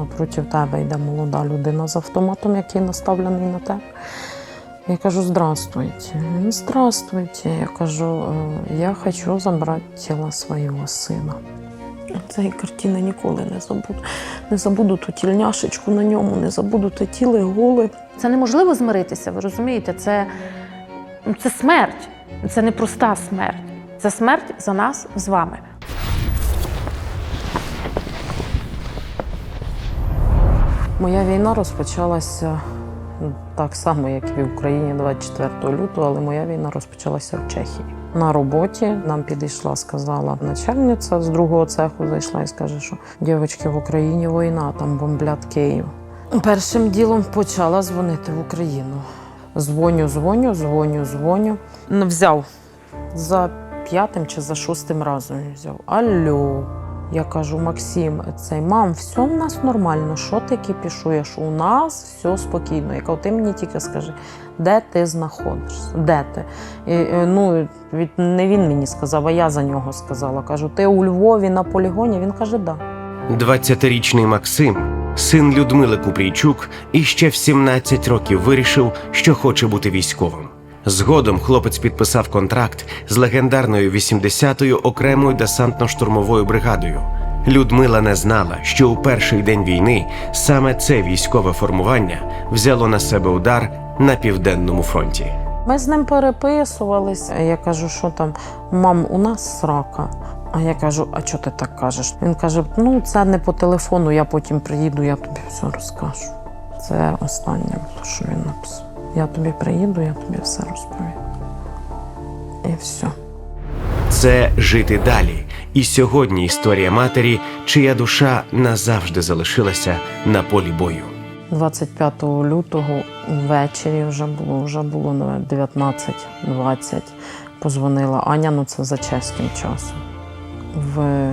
напроти тебе йде молода людина з автоматом, який наставлений на тебе. Я кажу, здравствуйте. Здравствуйте. Я кажу, «Е, я хочу забрати тіло свого сина. Цієї картини ніколи не забуду. Не забуду ту тільняшечку на ньому, не забуду те тіло голе. Це неможливо змиритися, ви розумієте? Це, ну, це смерть. Це не проста смерть. Це смерть за нас з вами. Моя війна розпочалася ну, так само, як і в Україні 24 лютого, але моя війна розпочалася в Чехії. На роботі нам підійшла, сказала начальниця з другого цеху, зайшла і скаже, що дівчатки в Україні війна, там бомблять Київ. Першим ділом почала дзвонити в Україну. Дзвоню, дзвоню, дзвоню, дзвоню. Взяв за п'ятим чи за шостим разом взяв. Алло. Я кажу, Максим, цей мам, все у нас нормально. Що ти кипішуєш? У нас все спокійно. Я кажу, ти мені тільки скажи, де ти знаходишся? Де ти? І, е, ну, від, не він мені сказав, а я за нього сказала. Кажу, ти у Львові на полігоні? Він каже, да. 20-річний Максим, син Людмили Купрійчук, і ще в 17 років вирішив, що хоче бути військовим. Згодом хлопець підписав контракт з легендарною 80-ю окремою десантно-штурмовою бригадою. Людмила не знала, що у перший день війни саме це військове формування взяло на себе удар на південному фронті. Ми з ним переписувалися. Я кажу, що там, мам, у нас срака. А я кажу, а чого ти так кажеш? Він каже: ну це не по телефону, я потім приїду, я тобі все розкажу. Це останнє, було, що він написав. Я тобі приїду, я тобі все розповім. І все. Це жити далі. І сьогодні історія матері, чия душа назавжди залишилася на полі бою. 25 лютого ввечері вже було, вже було на 19.20. Позвонила Аня, ну це за чеським часом. В,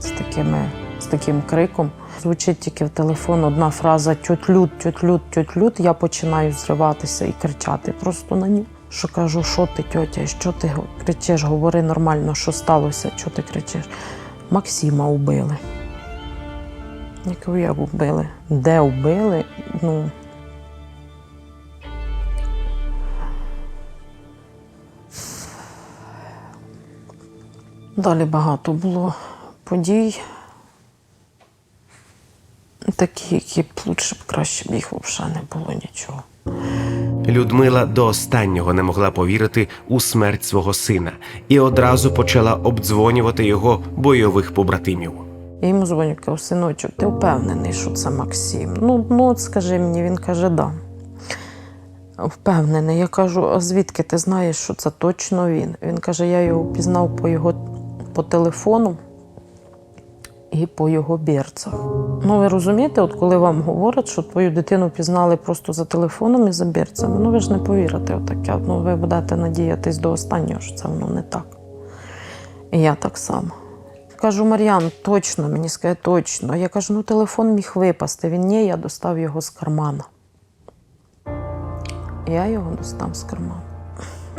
з, такими, з таким криком. Звучить тільки в телефон одна фраза Люд, тьоть Люд. Я починаю зриватися і кричати просто на нього. Що кажу, що ти, тьотя, що ти кричиш? Говори нормально, що сталося, що ти кричиш? Максима убили. Я кажу, як вбили? Де вбили? Ну. Далі багато було подій. Такі, які б лучше б краще б їх взагалі не було нічого. Людмила до останнього не могла повірити у смерть свого сина і одразу почала обдзвонювати його бойових побратимів. Я йому дзвоню, кажу, синочок, ти впевнений, що це Максим? Ну, ну от скажи мені, він каже, да. Впевнений. Я кажу, а звідки ти знаєш, що це точно він? Він каже, я його пізнав по його по телефону і по його бірцях. Ну, ви розумієте, от коли вам говорять, що твою дитину пізнали просто за телефоном і за бірцями, ну ви ж не повірите отаке. Ну, ви будете надіятись до останнього, що це воно не так. І я так само. Кажу, Мар'ян, точно, мені скаже, точно. Я кажу, ну телефон міг випасти. Він ні, я достав його з кармана. Я його достав з кармана.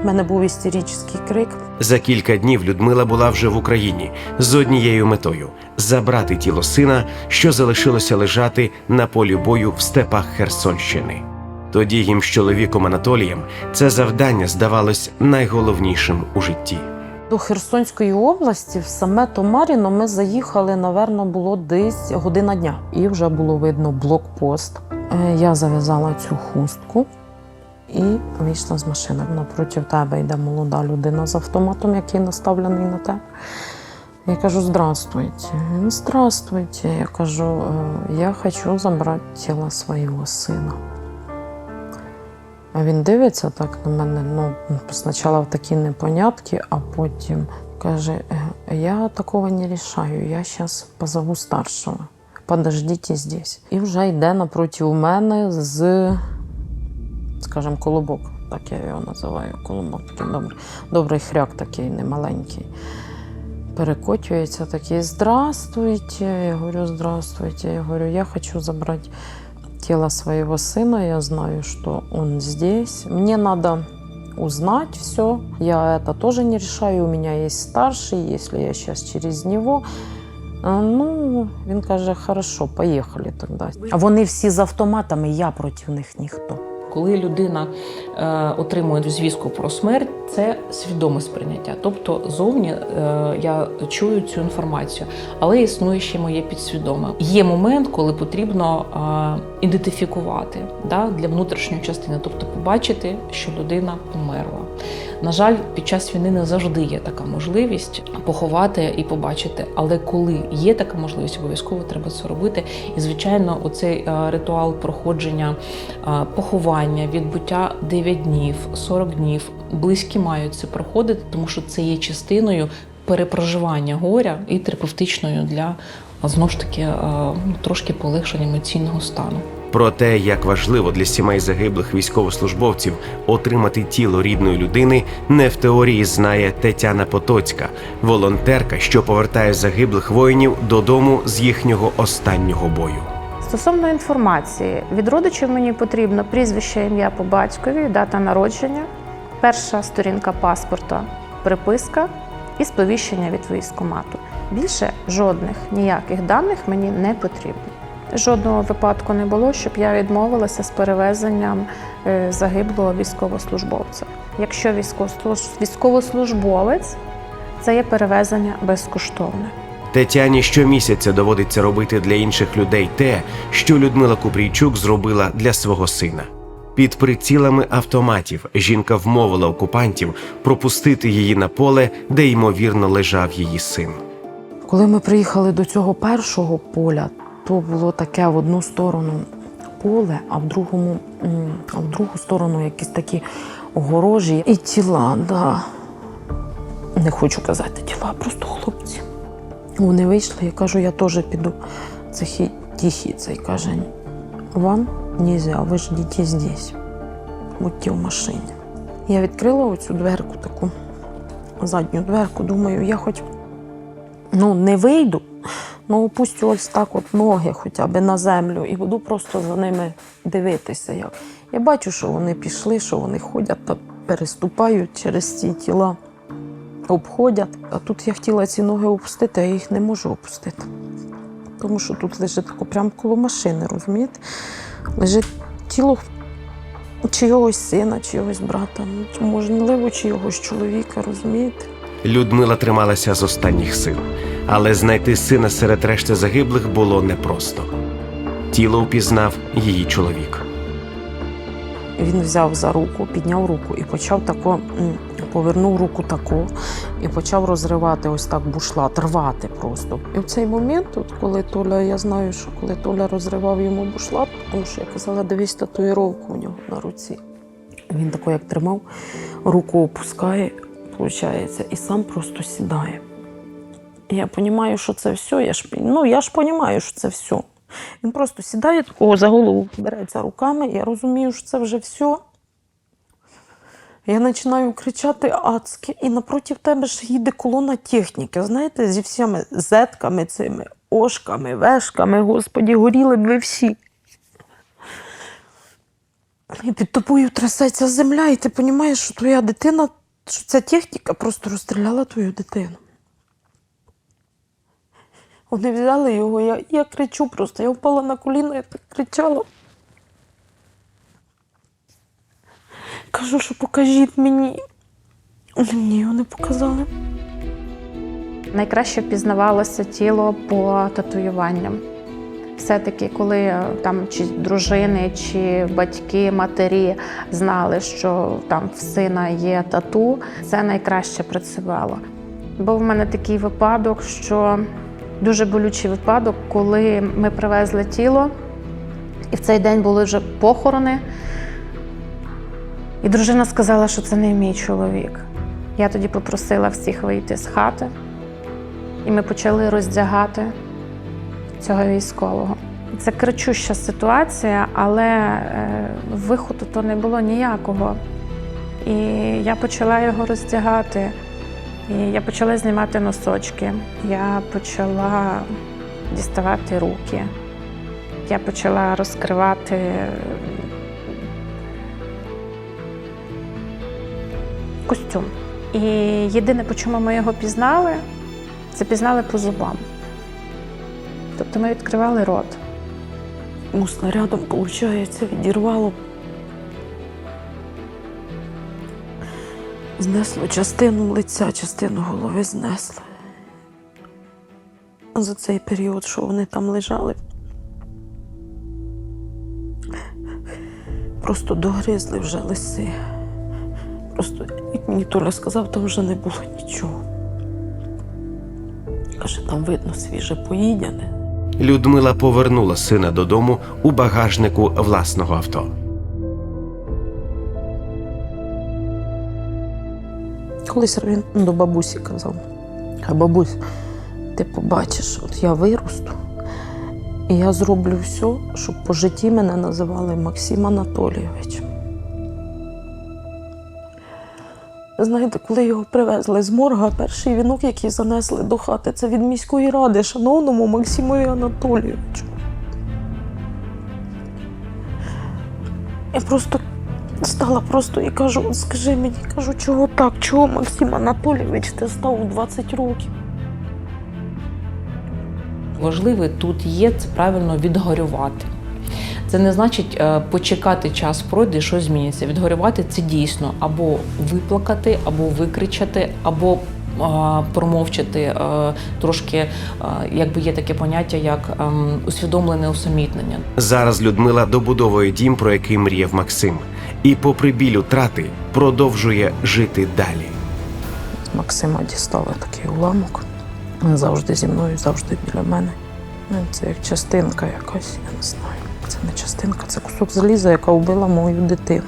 У мене був істеричний крик. За кілька днів Людмила була вже в Україні з однією метою забрати тіло сина, що залишилося лежати на полі бою в степах Херсонщини. Тоді їм з чоловіком Анатолієм це завдання здавалось найголовнішим у житті. До Херсонської області, в саме Томаріно, ми заїхали, напевно, було десь година дня. І вже було видно блокпост. Е, Я зав'язала цю хустку і вийшла з машини. Напроти тебе йде молода людина з автоматом, який наставлений на тебе. Я кажу, здравствуйте. Здравствуйте. Я кажу, «Е, я хочу забрати тіло свого сина. А він дивиться так на мене, ну, спочатку в такі непонятки, а потім каже: «Е, я такого не рішаю, я зараз позову старшого. Подождіть здесь. І вже йде напроти мене з, скажімо, колобок, так я його називаю. Колобок такий добрий, добрий хряк такий немаленький. Перекочується такий Здравствуйте. Я говорю, здравствуйте. Я говорю, я хочу забрать тело своего сына, я знаю, что он здесь. Мне надо узнать все. Я это тоже не решаю. У меня есть старший, если я сейчас через него ну, він каже, хорошо, поїхали тоді. А вони всі з автоматами, я проти них ніхто. Коли людина е, отримує звістку про смерть, це свідоме сприйняття. Тобто зовні е, я чую цю інформацію, але існує ще моє підсвідоме. Є момент, коли потрібно е, ідентифікувати да, для внутрішньої частини, тобто побачити, що людина померла. На жаль, під час війни не завжди є така можливість поховати і побачити. Але коли є така можливість, обов'язково треба це робити. І звичайно, оцей е, ритуал проходження е, поховання, відбуття 9 днів, 40 днів. Близькі мають це проходити, тому що це є частиною перепроживання горя і терапевтичною для знову ж таки е, трошки полегшення емоційного стану. Про те, як важливо для сімей загиблих військовослужбовців отримати тіло рідної людини, не в теорії знає Тетяна Потоцька, волонтерка, що повертає загиблих воїнів додому з їхнього останнього бою. Стосовно інформації, від родичів мені потрібно прізвище, ім'я по батькові, дата народження, перша сторінка паспорта, приписка і сповіщення від військкомату. Більше жодних ніяких даних мені не потрібно. Жодного випадку не було, щоб я відмовилася з перевезенням е, загиблого військовослужбовця. Якщо військовослуж- військовослужбовець, це є перевезення безкоштовне. Тетяні щомісяця доводиться робити для інших людей те, що Людмила Купрійчук зробила для свого сина. Під прицілами автоматів жінка вмовила окупантів пропустити її на поле, де ймовірно лежав її син. Коли ми приїхали до цього першого поля, то було таке в одну сторону поле, а в другому, а в другу сторону якісь такі огорожі і тіла. Да. Не хочу казати тіла, просто хлопці. Вони вийшли, я кажу, я теж піду. Це хі, тихий цей каже, вам нельзя, ви ж діти здесь. Будьте в машині. Я відкрила оцю дверку, таку задню дверку, думаю, я хоч ну, не вийду, ну опустю ось так от ноги хоча б на землю і буду просто за ними дивитися. Як. Я бачу, що вони пішли, що вони ходять та переступають через ці тіла, обходять. А тут я хотіла ці ноги опустити, а я їх не можу опустити. Тому що тут лежить прямо коло машини, розумієте? Лежить тіло чийогось сина, чийогось брата, ну, можливо, чийогось чоловіка, розумієте? Людмила трималася з останніх сил, але знайти сина серед решти загиблих було непросто. Тіло впізнав її чоловік. Він взяв за руку, підняв руку і почав тако, повернув руку тако і почав розривати ось так бушлат, рвати просто. І в цей момент, от коли Толя, я знаю, що коли Толя розривав йому бушлат, тому що я казала, дивись татуїровку у нього на руці. Він тако як тримав, руку опускає, виходить, і сам просто сідає. Я розумію, що це все. Я ж, ну, я ж розумію, що це все. Він просто сідає такого за голову, береться руками, я розумію, що це вже все. Я починаю кричати адськи, і напроти тебе ж їде колона техніки, знаєте, зі всіми зетками цими, ошками, вешками, господі, горіли б ви всі. І під тобою трясеться земля, і ти розумієш, що твоя дитина, що ця техніка просто розстріляла твою дитину. Вони взяли його, я, я кричу просто, я впала на коліна, я так кричала. Кажу, що покажіть мені. Вони мені його не показали. Найкраще впізнавалося тіло по татуюванням. Все-таки, коли е, там чи дружини, чи батьки, матері знали, що там в сина є тату, це найкраще працювало. Був в мене такий випадок, що дуже болючий випадок, коли ми привезли тіло, і в цей день були вже похорони. І дружина сказала, що це не мій чоловік. Я тоді попросила всіх вийти з хати, і ми почали роздягати цього військового. Це кричуща ситуація, але е, виходу то не було ніякого. І я почала його роздягати. І я почала знімати носочки. Я почала діставати руки. Я почала розкривати костюм. І єдине, по чому ми його пізнали, це пізнали по зубам. Тобто ми відкривали рот. Йому снарядом, виходить, відірвало. Знесло частину лиця, частину голови знесло. За цей період, що вони там лежали, просто догризли вже лиси. Просто, як мені Толя сказав, там вже не було нічого. Каже, там видно свіже поїдяне. Людмила повернула сина додому у багажнику власного авто. Колись він до бабусі казав: а бабусь, ти побачиш, от я виросту, і я зроблю все, щоб по житті мене називали Максим Анатолійович. Знаєте, коли його привезли з морга, перший вінок, який занесли до хати, це від міської ради, шановному Максимові Анатолійовичу. Я просто стала просто і кажу: скажи мені, кажу, чого так? Чого Максим Анатолійович ти став у 20 років? Важливе тут є це правильно відгорювати. Це не значить е, почекати час пройде і щось зміниться. Відгорювати це дійсно або виплакати, або викричати, або е, промовчати е, трошки, е, якби є таке поняття, як ем, усвідомлене усамітнення. Зараз Людмила добудовує дім, про який мріяв Максим, і, попри біль утрати, продовжує жити далі. Максима дістали такий уламок. Він завжди зі мною, завжди біля мене. Ну, Це як частинка якась, я не знаю. Це не частинка, це кусок заліза, яка вбила мою дитину.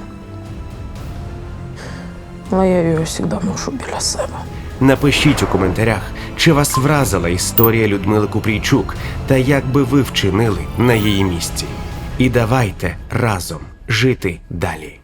Але я його завжди ношу біля себе. Напишіть у коментарях, чи вас вразила історія Людмили Купрійчук та як би ви вчинили на її місці. І давайте разом жити далі.